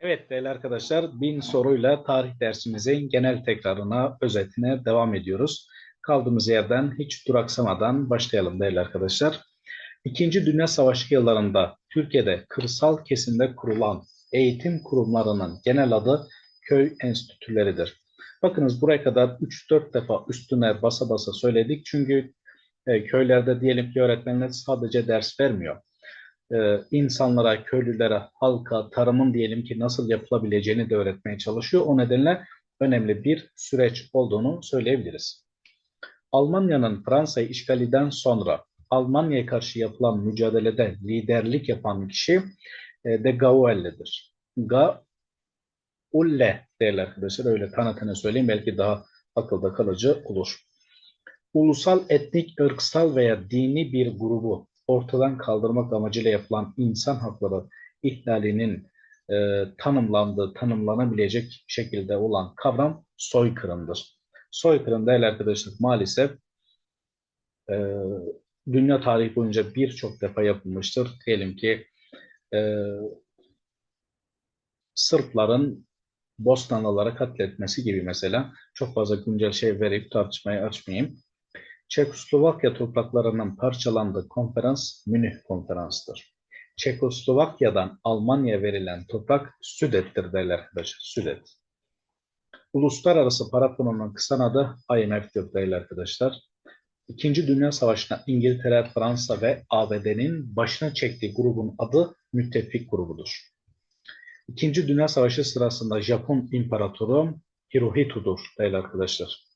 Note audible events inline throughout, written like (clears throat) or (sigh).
Evet değerli arkadaşlar, bin soruyla tarih dersimizin genel tekrarına, özetine devam ediyoruz. Kaldığımız yerden hiç duraksamadan başlayalım değerli arkadaşlar. İkinci Dünya Savaşı yıllarında Türkiye'de kırsal kesimde kurulan eğitim kurumlarının genel adı köy enstitüleridir. Bakınız buraya kadar 3-4 defa üstüne basa basa söyledik. Çünkü e, köylerde diyelim ki öğretmenler sadece ders vermiyor e, insanlara, köylülere, halka, tarımın diyelim ki nasıl yapılabileceğini de öğretmeye çalışıyor. O nedenle önemli bir süreç olduğunu söyleyebiliriz. Almanya'nın Fransa'yı işgalinden sonra Almanya'ya karşı yapılan mücadelede liderlik yapan kişi e, de Gauel'ledir. Gaulle değerli arkadaşlar öyle tanıtını söyleyeyim belki daha akılda kalıcı olur. Ulusal, etnik, ırksal veya dini bir grubu ortadan kaldırmak amacıyla yapılan insan hakları ihlalinin e, tanımlandığı, tanımlanabilecek şekilde olan kavram soykırımdır. Soykırım değerli arkadaşlar maalesef e, dünya tarihi boyunca birçok defa yapılmıştır. Diyelim ki e, Sırpların Bosnalılara katletmesi gibi mesela çok fazla güncel şey verip tartışmayı açmayayım. Çekoslovakya topraklarının parçalandığı konferans Münih Konferansı'dır. Çekoslovakya'dan Almanya'ya verilen toprak Südet'tir derler arkadaşlar. Südet. Uluslararası Para Fonu'nun kısa adı IMF'tir değerli arkadaşlar. İkinci Dünya Savaşı'nda İngiltere, Fransa ve ABD'nin başına çektiği grubun adı Müttefik grubudur. İkinci Dünya Savaşı sırasında Japon İmparatoru Hirohito'dur değerli arkadaşlar.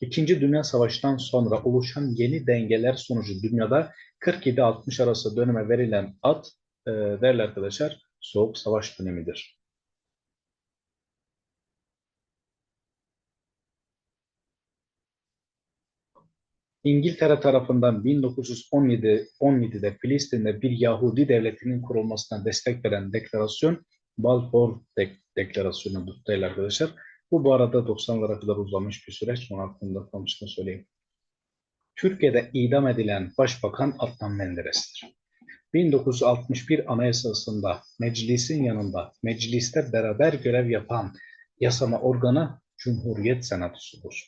İkinci Dünya Savaşı'ndan sonra oluşan yeni dengeler sonucu dünyada 47-60 arası döneme verilen ad e, değerli arkadaşlar Soğuk Savaş dönemidir. İngiltere tarafından 1917 17'de Filistin'de bir Yahudi devletinin kurulmasına destek veren deklarasyon Balfour Dek Deklarasyonu'dur değerli arkadaşlar. Bu bu arada 90'lara kadar uzamış bir süreç. Bunun hakkında konuştuğunu söyleyeyim. Türkiye'de idam edilen Başbakan Adnan Menderes'tir. 1961 Anayasası'nda meclisin yanında mecliste beraber görev yapan yasama organı Cumhuriyet Senatosu'dur.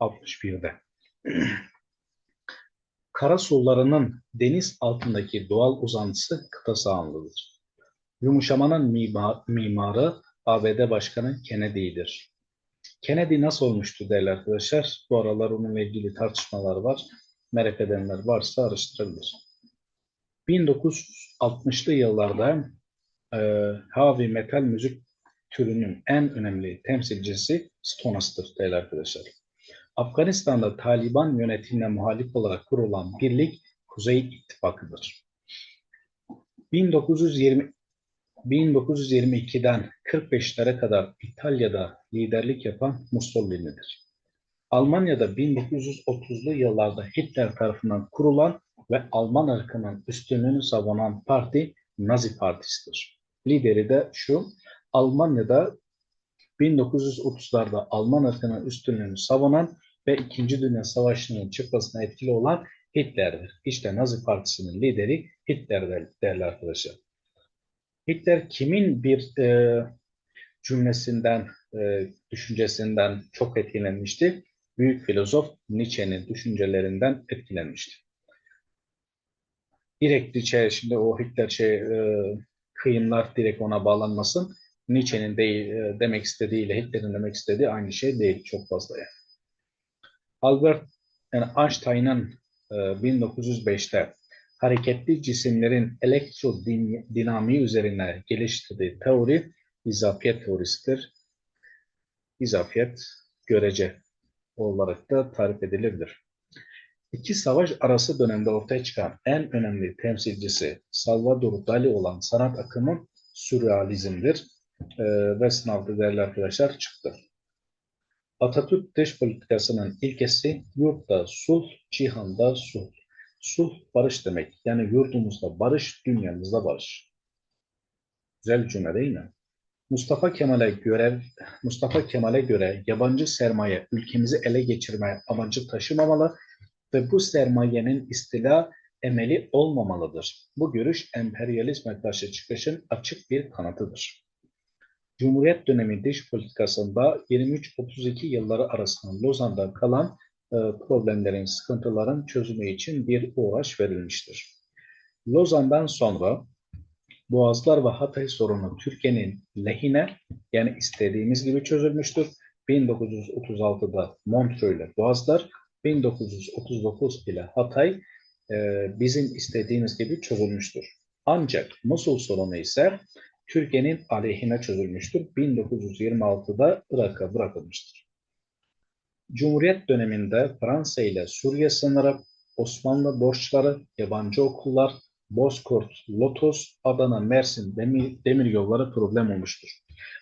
61'de. (clears throat) Kara sularının deniz altındaki doğal uzantısı kıta sahanlıdır. Yumuşamanın mimarı ABD Başkanı Kennedy'dir. Kennedy nasıl olmuştu değerli arkadaşlar? Bu aralar onunla ilgili tartışmalar var. Merak edenler varsa araştırabilir. 1960'lı yıllarda e, heavy metal müzik türünün en önemli temsilcisi Stonas'tır değerli arkadaşlar. Afganistan'da Taliban yönetimine muhalif olarak kurulan birlik Kuzey İttifakı'dır. 1920 1922'den 45'lere kadar İtalya'da liderlik yapan Mussolini'dir. Almanya'da 1930'lu yıllarda Hitler tarafından kurulan ve Alman ırkının üstünlüğünü savunan parti Nazi Partisi'dir. Lideri de şu, Almanya'da 1930'larda Alman ırkının üstünlüğünü savunan ve İkinci Dünya Savaşı'nın çıkmasına etkili olan Hitler'dir. İşte Nazi Partisi'nin lideri Hitler'dir değerli arkadaşlar. Hitler kimin bir e, cümlesinden, e, düşüncesinden çok etkilenmişti? Büyük filozof Nietzsche'nin düşüncelerinden etkilenmişti. Direkt Nietzsche, şimdi o Hitler şey, e, kıyımlar direkt ona bağlanmasın. Nietzsche'nin değil, e, demek istediği ile Hitler'in demek istediği aynı şey değil çok fazla yani. Albert yani Einstein'ın e, 1905'te hareketli cisimlerin elektrodinamiği üzerine geliştirdiği teori izafiyet teorisidir. İzafiyet görece olarak da tarif edilebilir. İki savaş arası dönemde ortaya çıkan en önemli temsilcisi Salvador Dali olan sanat akımı sürrealizmdir ee, ve sınavda değerli arkadaşlar çıktı. Atatürk dış politikasının ilkesi yurtta sulh, cihanda sulh. Sulh barış demek. Yani yurdumuzda barış, dünyamızda barış. Güzel cümle değil mi? Mustafa Kemal'e göre Mustafa Kemal'e göre yabancı sermaye ülkemizi ele geçirmeye amacı taşımamalı ve bu sermayenin istila emeli olmamalıdır. Bu görüş emperyalizme karşı çıkışın açık bir kanıtıdır. Cumhuriyet dönemi dış politikasında 23-32 yılları arasında Lozan'da kalan problemlerin, sıkıntıların çözümü için bir uğraş verilmiştir. Lozan'dan sonra Boğazlar ve Hatay sorunu Türkiye'nin lehine yani istediğimiz gibi çözülmüştür. 1936'da Montreux ile Boğazlar, 1939 ile Hatay e, bizim istediğimiz gibi çözülmüştür. Ancak Musul sorunu ise Türkiye'nin aleyhine çözülmüştür. 1926'da Irak'a bırakılmıştır. Cumhuriyet döneminde Fransa ile Suriye sınırı, Osmanlı borçları, yabancı okullar, Bozkurt, Lotos, Adana, Mersin demir, demir yolları problem olmuştur.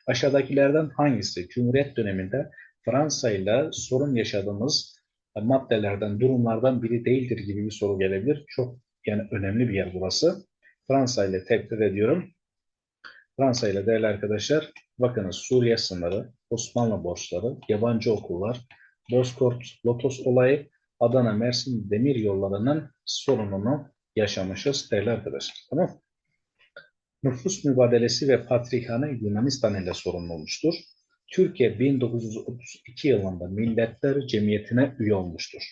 Aşağıdakilerden hangisi Cumhuriyet döneminde Fransa ile sorun yaşadığımız maddelerden, durumlardan biri değildir gibi bir soru gelebilir. Çok yani önemli bir yer burası. Fransa ile tekrar ediyorum. Fransa ile değerli arkadaşlar, bakınız Suriye sınırı, Osmanlı borçları, yabancı okullar, Bozkurt, Lotos olayı, Adana, Mersin demir yollarının sorununu yaşamışız değerli arkadaşlar. Tamam Nüfus mübadelesi ve patrikhane Yunanistan ile sorunlu olmuştur. Türkiye 1932 yılında Milletler Cemiyeti'ne üye olmuştur.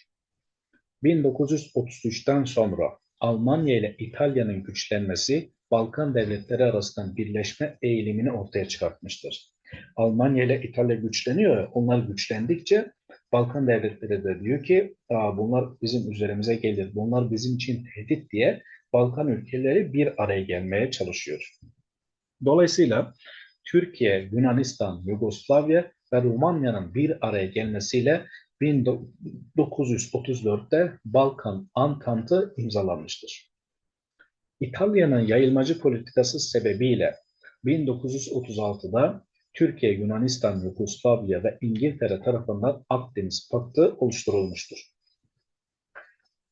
1933'ten sonra Almanya ile İtalya'nın güçlenmesi Balkan devletleri arasında birleşme eğilimini ortaya çıkartmıştır. Almanya ile İtalya güçleniyor. Onlar güçlendikçe Balkan devletleri de diyor ki bunlar bizim üzerimize gelir. Bunlar bizim için tehdit diye Balkan ülkeleri bir araya gelmeye çalışıyor. Dolayısıyla Türkiye, Yunanistan, Yugoslavya ve Romanya'nın bir araya gelmesiyle 1934'te Balkan Antantı imzalanmıştır. İtalya'nın yayılmacı politikası sebebiyle 1936'da Türkiye, Yunanistan, Yugoslavya ve İngiltere tarafından Akdeniz Paktı oluşturulmuştur.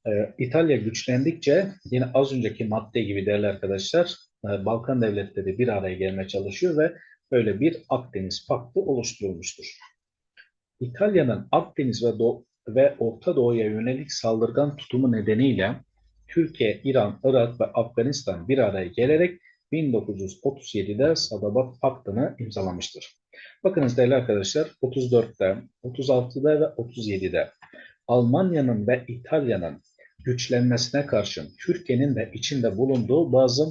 Ee, İtalya güçlendikçe yine az önceki madde gibi değerli arkadaşlar e, Balkan devletleri bir araya gelmeye çalışıyor ve böyle bir Akdeniz Paktı oluşturulmuştur. İtalya'nın Akdeniz ve, Do ve Orta Doğu'ya yönelik saldırgan tutumu nedeniyle Türkiye, İran, Irak ve Afganistan bir araya gelerek 1937'de Sadabat Paktı'nı imzalamıştır. Bakınız değerli arkadaşlar 34'te, 36'da ve 37'de Almanya'nın ve İtalya'nın güçlenmesine karşın Türkiye'nin de içinde bulunduğu bazı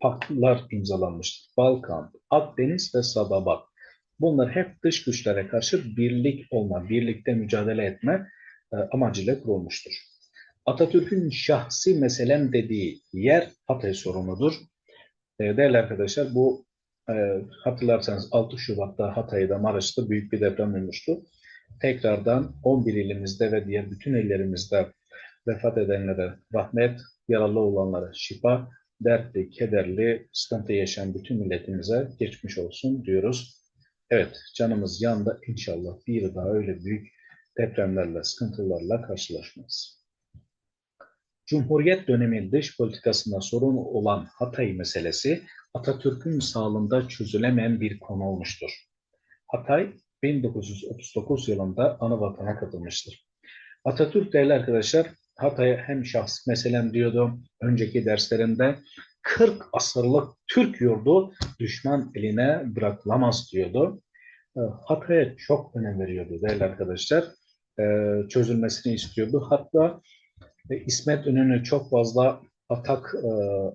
paktılar imzalanmıştır. Balkan, Akdeniz ve Sadabat. Bunlar hep dış güçlere karşı birlik olma, birlikte mücadele etme e, amacıyla kurulmuştur. Atatürk'ün şahsi meselem dediği yer Hatay sorunudur. E, değerli arkadaşlar bu e, hatırlarsanız 6 Şubat'ta Hatay'da Maraş'ta büyük bir deprem olmuştu. Tekrardan 11 ilimizde ve diğer bütün illerimizde vefat edenlere rahmet, yaralı olanlara şifa, dertli, kederli, sıkıntı yaşayan bütün milletimize geçmiş olsun diyoruz. Evet, canımız yandı. İnşallah bir daha öyle büyük depremlerle, sıkıntılarla karşılaşmayız. Cumhuriyet dönemi dış politikasında sorun olan Hatay meselesi Atatürk'ün sağlığında çözülemeyen bir konu olmuştur. Hatay 1939 yılında ana vatana katılmıştır. Atatürk değerli arkadaşlar Hatay'a hem şahs meselem diyordu önceki derslerinde 40 asırlık Türk yurdu düşman eline bırakılamaz diyordu. Ee, Hatay'a çok önem veriyordu değerli arkadaşlar. Ee, çözülmesini istiyordu. Hatta İsmet İnönü çok fazla atak e,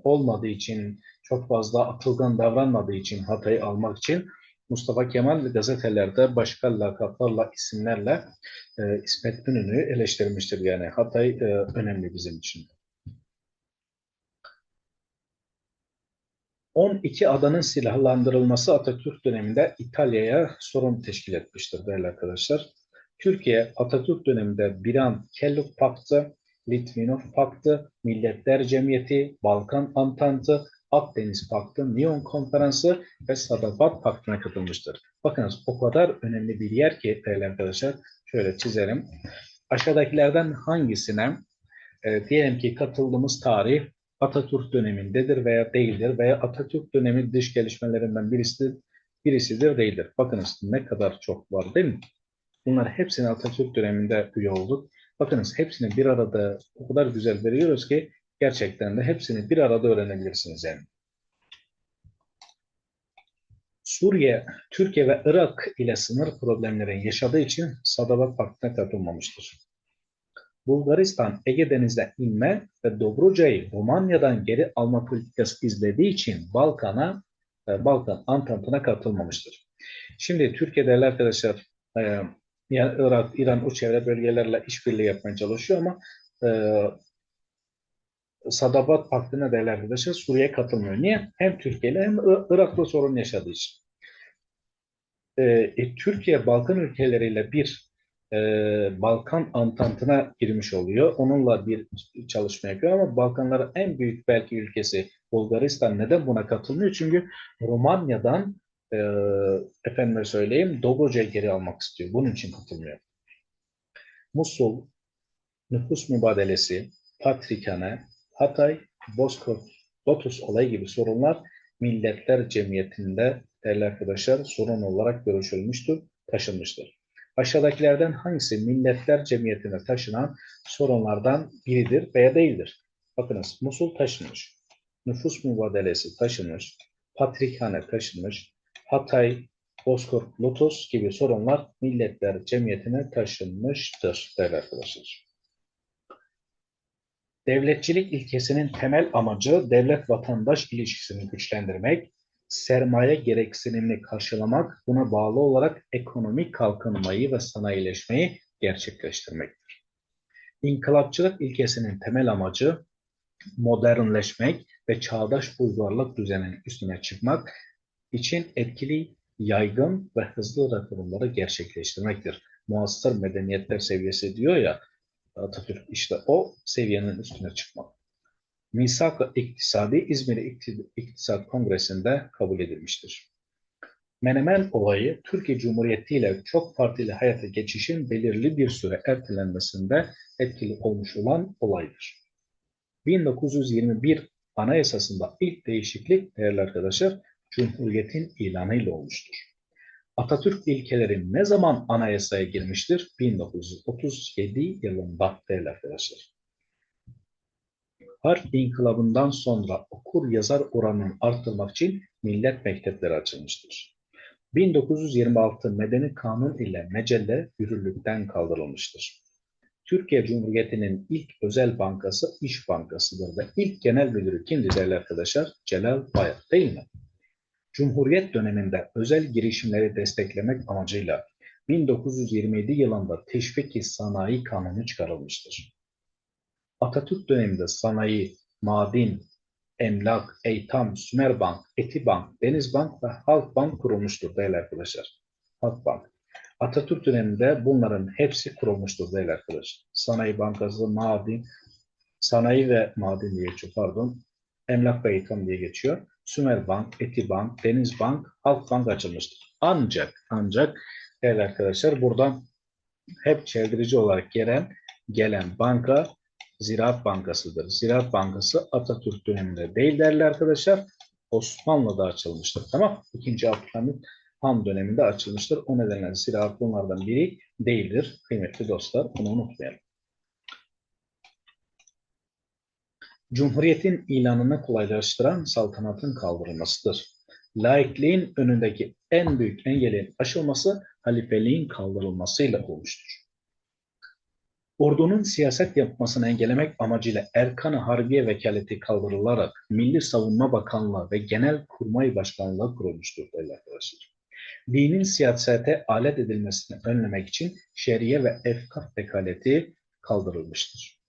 olmadığı için, çok fazla atılgan davranmadığı için Hatay'ı almak için Mustafa Kemal gazetelerde başka lakaplarla, isimlerle e, İsmet İnönü'yü eleştirmiştir. Yani Hatay e, önemli bizim için. 12 adanın silahlandırılması Atatürk döneminde İtalya'ya sorun teşkil etmiştir değerli arkadaşlar. Türkiye Atatürk döneminde Biran Kelluk Paktı, Litvinov Paktı, Milletler Cemiyeti, Balkan Antantı, Akdeniz Paktı, Nyon Konferansı ve Sadabat Paktı'na katılmıştır. Bakınız o kadar önemli bir yer ki değerli arkadaşlar. Şöyle çizelim. Aşağıdakilerden hangisine e, diyelim ki katıldığımız tarih Atatürk dönemindedir veya değildir veya Atatürk dönemi dış gelişmelerinden birisi, birisidir değildir. Bakınız ne kadar çok var değil mi? Bunlar hepsini Atatürk döneminde üye olduk. Bakınız hepsini bir arada o kadar güzel veriyoruz ki gerçekten de hepsini bir arada öğrenebilirsiniz yani. Suriye, Türkiye ve Irak ile sınır problemleri yaşadığı için Sadavat Paktı'na katılmamıştır. Bulgaristan Ege Denizi'ne inme ve Dobruca'yı Romanya'dan geri alma politikası izlediği için Balkan'a e, Balkan Antantı'na katılmamıştır. Şimdi Türkiye değerli arkadaşlar e, yani Irak, İran o çevre bölgelerle işbirliği yapmaya çalışıyor ama e, Sadabat Paktı'na değerli arkadaşlar Suriye katılmıyor. Niye? Hem Türkiye ile hem Irak'la sorun yaşadığı için. E, e, Türkiye Balkan ülkeleriyle bir e, Balkan Antantı'na girmiş oluyor. Onunla bir çalışma yapıyor ama Balkanların en büyük belki ülkesi Bulgaristan neden buna katılmıyor? Çünkü Romanya'dan e, efendime söyleyeyim Dobroga'yı geri almak istiyor. Bunun için katılmıyor. Musul, nüfus mübadelesi, Patrikhane, Hatay, Bozkurt, Lotus olayı gibi sorunlar Milletler Cemiyeti'nde değerli arkadaşlar sorun olarak görüşülmüştür, taşınmıştır. Aşağıdakilerden hangisi Milletler Cemiyeti'ne taşınan sorunlardan biridir veya değildir? Bakınız Musul taşınmış, nüfus mübadelesi taşınmış, Patrikhane taşınmış, Hatay, Bozkurt, Lotus gibi sorunlar Milletler Cemiyeti'ne taşınmıştır değerli arkadaşlar. Devletçilik ilkesinin temel amacı devlet-vatandaş ilişkisini güçlendirmek, sermaye gereksinimini karşılamak, buna bağlı olarak ekonomik kalkınmayı ve sanayileşmeyi gerçekleştirmektir. İnkılapçılık ilkesinin temel amacı modernleşmek ve çağdaş uygarlık düzeninin üstüne çıkmak için etkili, yaygın ve hızlı reformları gerçekleştirmektir. Muasır medeniyetler seviyesi diyor ya Atatürk işte o seviyenin üstüne çıkmak. Misak-ı İktisadi İzmir İkti- İktisat Kongresi'nde kabul edilmiştir. Menemen olayı Türkiye Cumhuriyeti ile çok partili hayata geçişin belirli bir süre ertelenmesinde etkili olmuş olan olaydır. 1921 Anayasasında ilk değişiklik değerli arkadaşlar Cumhuriyet'in ilanıyla olmuştur. Atatürk ilkeleri ne zaman anayasaya girmiştir? 1937 yılında değerli arkadaşlar. Harp inkılabından sonra okur yazar oranını arttırmak için millet mektepleri açılmıştır. 1926 Medeni Kanun ile mecelle yürürlükten kaldırılmıştır. Türkiye Cumhuriyeti'nin ilk özel bankası İş Bankası'dır ve ilk genel müdürü kimdi değerli arkadaşlar? Celal Bayar değil mi? Cumhuriyet döneminde özel girişimleri desteklemek amacıyla 1927 yılında Teşvik-i Sanayi Kanunu çıkarılmıştır. Atatürk döneminde sanayi, maden, emlak, Eytam, Sümerbank, Etibank, Denizbank ve Halkbank kurulmuştur değerli arkadaşlar. Halkbank. Atatürk döneminde bunların hepsi kurulmuştur değerli arkadaşlar. Sanayi Bankası, maden, sanayi ve maden diye geçiyor pardon. Emlak ve Eytam diye geçiyor. Sümerbank, Etibank, Denizbank, Halkbank açılmıştır. Ancak, ancak değerli arkadaşlar buradan hep çeldirici olarak gelen, gelen banka Ziraat Bankası'dır. Ziraat Bankası Atatürk döneminde değil değerli arkadaşlar. Osmanlı'da açılmıştır. Tamam. İkinci Abdülhamit Han döneminde açılmıştır. O nedenle Ziraat bunlardan biri değildir. Kıymetli dostlar bunu unutmayalım. Cumhuriyetin ilanını kolaylaştıran saltanatın kaldırılmasıdır. Laikliğin önündeki en büyük engelin aşılması halifeliğin kaldırılmasıyla olmuştur. Ordunun siyaset yapmasını engellemek amacıyla Erkan-ı Harbiye Vekaleti kaldırılarak Milli Savunma Bakanlığı ve Genel Kurmay Başkanlığı kurulmuştur değerli arkadaşlar. Dinin siyasete alet edilmesini önlemek için şeriye ve efkaf vekaleti kaldırılmıştır.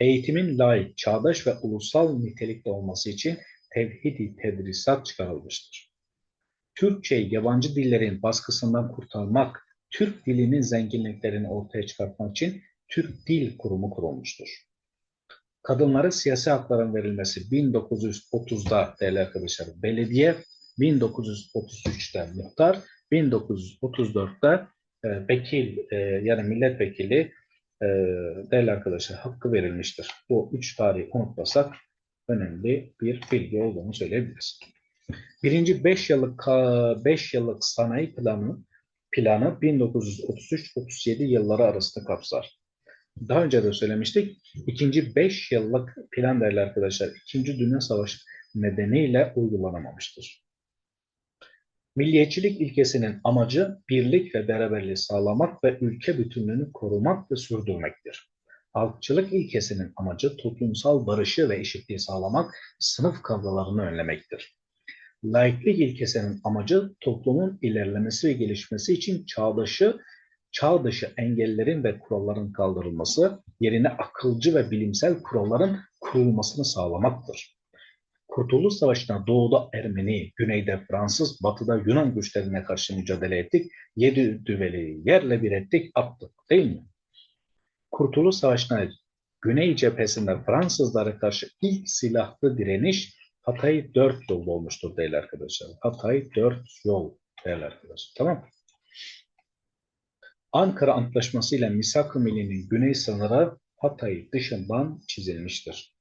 Eğitimin layık, çağdaş ve ulusal nitelikte olması için tevhidi tedrisat çıkarılmıştır. Türkçeyi yabancı dillerin baskısından kurtarmak Türk dilinin zenginliklerini ortaya çıkartmak için Türk Dil Kurumu kurulmuştur. Kadınlara siyasi hakların verilmesi 1930'da değerli arkadaşlar belediye, 1933'te muhtar, 1934'te e, vekil e, yani milletvekili e, değerli arkadaşlar hakkı verilmiştir. Bu üç tarihi unutmasak önemli bir bilgi olduğunu söyleyebiliriz. Birinci 5 yıllık 5 yıllık sanayi planı planı 1933-37 yılları arasında kapsar. Daha önce de söylemiştik. İkinci 5 yıllık plan değerli arkadaşlar. İkinci Dünya Savaşı nedeniyle uygulanamamıştır. Milliyetçilik ilkesinin amacı birlik ve beraberliği sağlamak ve ülke bütünlüğünü korumak ve sürdürmektir. Halkçılık ilkesinin amacı toplumsal barışı ve eşitliği sağlamak, sınıf kavgalarını önlemektir. Laiklik ilkesinin amacı toplumun ilerlemesi ve gelişmesi için çağdaşı, çağ dışı engellerin ve kuralların kaldırılması, yerine akılcı ve bilimsel kuralların kurulmasını sağlamaktır. Kurtuluş Savaşı'na doğuda Ermeni, güneyde Fransız, batıda Yunan güçlerine karşı mücadele ettik. Yedi düveli yerle bir ettik, attık değil mi? Kurtuluş Savaşı'na Güney cephesinde Fransızlara karşı ilk silahlı direniş Hatay dört yol olmuştur değerli arkadaşlar. Hatay dört yol değerli arkadaşlar. Tamam Ankara Antlaşması ile Misak-ı Milli'nin güney sınırı Hatay dışından çizilmiştir.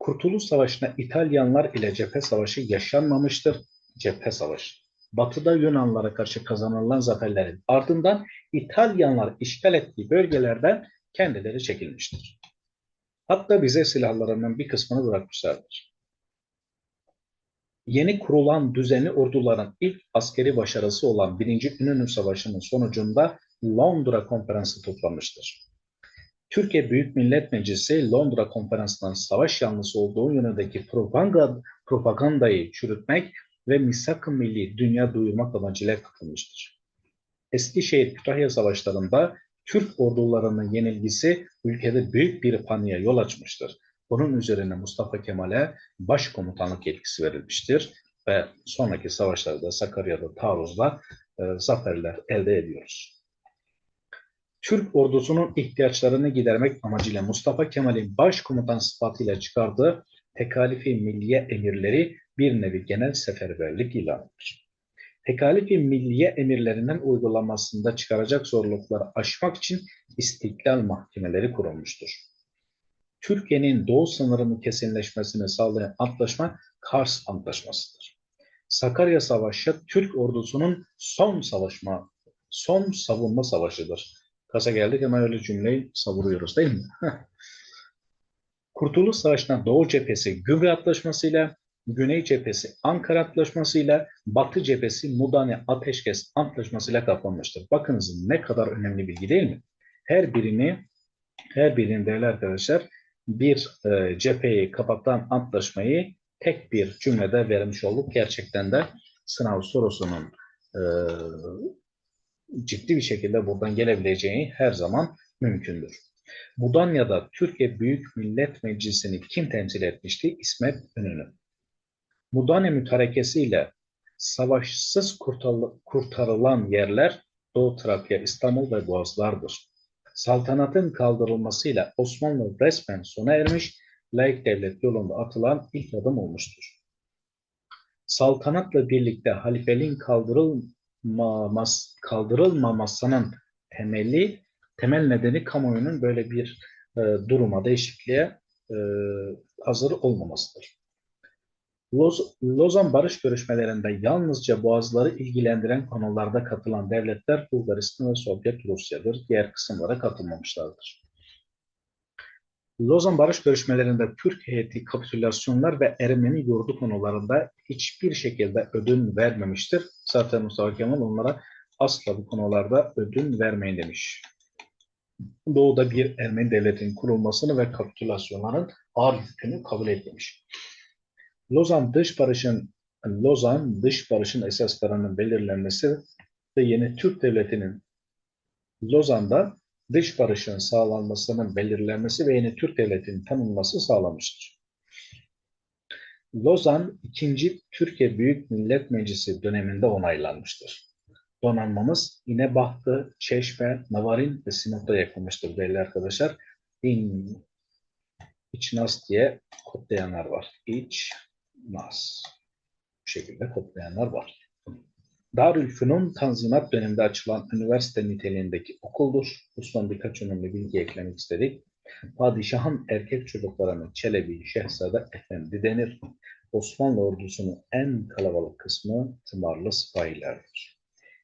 Kurtuluş Savaşı'na İtalyanlar ile cephe savaşı yaşanmamıştır. Cephe savaşı. Batı'da Yunanlara karşı kazanılan zaferlerin ardından İtalyanlar işgal ettiği bölgelerden kendileri çekilmiştir. Hatta bize silahlarının bir kısmını bırakmışlardır. Yeni kurulan düzenli orduların ilk askeri başarısı olan 1. İnönü Savaşı'nın sonucunda Londra Konferansı toplanmıştır. Türkiye Büyük Millet Meclisi Londra Konferansı'ndan savaş yanlısı olduğu yönündeki propaganda, propagandayı çürütmek ve misak-ı milli dünya duyurmak amacıyla katılmıştır. Eskişehir Kütahya Savaşları'nda Türk ordularının yenilgisi ülkede büyük bir paniğe yol açmıştır. Bunun üzerine Mustafa Kemal'e başkomutanlık yetkisi verilmiştir ve sonraki savaşlarda Sakarya'da taarruzla e, zaferler elde ediyoruz. Türk ordusunun ihtiyaçlarını gidermek amacıyla Mustafa Kemal'in başkomutan sıfatıyla çıkardığı tekalifi milliye emirleri bir nevi genel seferberlik ilanıdır. Tekalifi milliye emirlerinden uygulanmasında çıkaracak zorlukları aşmak için istiklal mahkemeleri kurulmuştur. Türkiye'nin doğu sınırının kesinleşmesini sağlayan antlaşma Kars Antlaşması'dır. Sakarya Savaşı Türk ordusunun son savaşma, son savunma savaşıdır. Kasa geldik hemen öyle cümleyi savuruyoruz değil mi? Kurtuluş Savaşı'ndan Doğu cephesi Gümrü Antlaşması ile Güney cephesi Ankara Antlaşması ile Batı cephesi Mudane Ateşkes Antlaşması ile kaplanmıştır. Bakınız ne kadar önemli bilgi değil mi? Her birini her birinin değerli arkadaşlar bir e, cepheyi kapatan antlaşmayı tek bir cümlede vermiş olduk. Gerçekten de sınav sorusunun e, ciddi bir şekilde buradan gelebileceği her zaman mümkündür. Mudanya'da Türkiye Büyük Millet Meclisi'ni kim temsil etmişti? İsmet İnönü. Mudanya mütarekesiyle savaşsız kurtarılan yerler Doğu Trakya, İstanbul ve Boğazlardır. Saltanatın kaldırılmasıyla Osmanlı resmen sona ermiş, laik devlet yolunda atılan ilk adım olmuştur. Saltanatla birlikte halifeliğin kaldırılmaması, kaldırılmamasının temeli, temel nedeni kamuoyunun böyle bir e, duruma, değişikliğe e, hazır olmamasıdır. Loz, Lozan barış görüşmelerinde yalnızca boğazları ilgilendiren konularda katılan devletler Bulgaristan ve Sovyet Rusya'dır. Diğer kısımlara katılmamışlardır. Lozan barış görüşmelerinde Türk heyeti kapitülasyonlar ve Ermeni yurdu konularında hiçbir şekilde ödün vermemiştir. Zaten Mustafa Kemal onlara asla bu konularda ödün vermeyin demiş. Doğu'da bir Ermeni devletinin kurulmasını ve kapitülasyonların ağır yükünü kabul etmemiş. Lozan dış barışın Lozan dış barışın esaslarının belirlenmesi ve yeni Türk devletinin Lozan'da dış barışın sağlanmasının belirlenmesi ve yeni Türk devletinin tanınması sağlamıştır. Lozan 2. Türkiye Büyük Millet Meclisi döneminde onaylanmıştır. Donanmamız İnebahtı, Çeşme, Navarin ve Sinop'ta yakılmıştır değerli arkadaşlar. İn, İçnas diye kodlayanlar var. İç, Nas. Bu şekilde kodlayanlar var. Darülfünun Tanzimat döneminde açılan üniversite niteliğindeki okuldur. Osman birkaç önemli bilgi eklemek istedik. Padişahın erkek çocuklarına Çelebi, Şehzade, Efendi denir. Osmanlı ordusunun en kalabalık kısmı tımarlı sipahilerdir.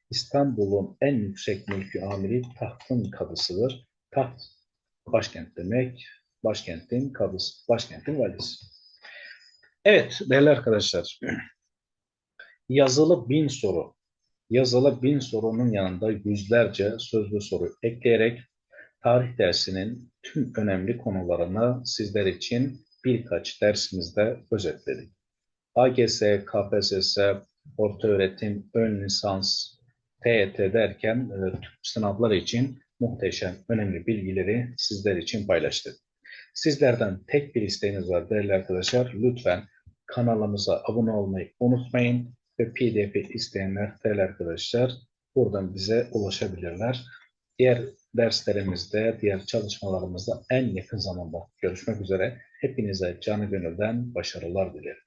İstanbul'un en yüksek mülkü amiri tahtın kadısıdır. Taht başkent demek, başkentin kadısı, başkentin valisi. Evet değerli arkadaşlar. yazılı bin soru, yazılı bin sorunun yanında yüzlerce sözlü soru ekleyerek tarih dersinin tüm önemli konularını sizler için birkaç dersimizde özetledik. AGS, KPSS, ortaöğretim, ön lisans, TET derken e, sınavlar için muhteşem, önemli bilgileri sizler için paylaştık. Sizlerden tek bir isteğiniz var değerli arkadaşlar. Lütfen kanalımıza abone olmayı unutmayın ve PDF isteyenler değerli arkadaşlar buradan bize ulaşabilirler. Diğer derslerimizde, diğer çalışmalarımızda en yakın zamanda görüşmek üzere. Hepinize canı gönülden başarılar dilerim.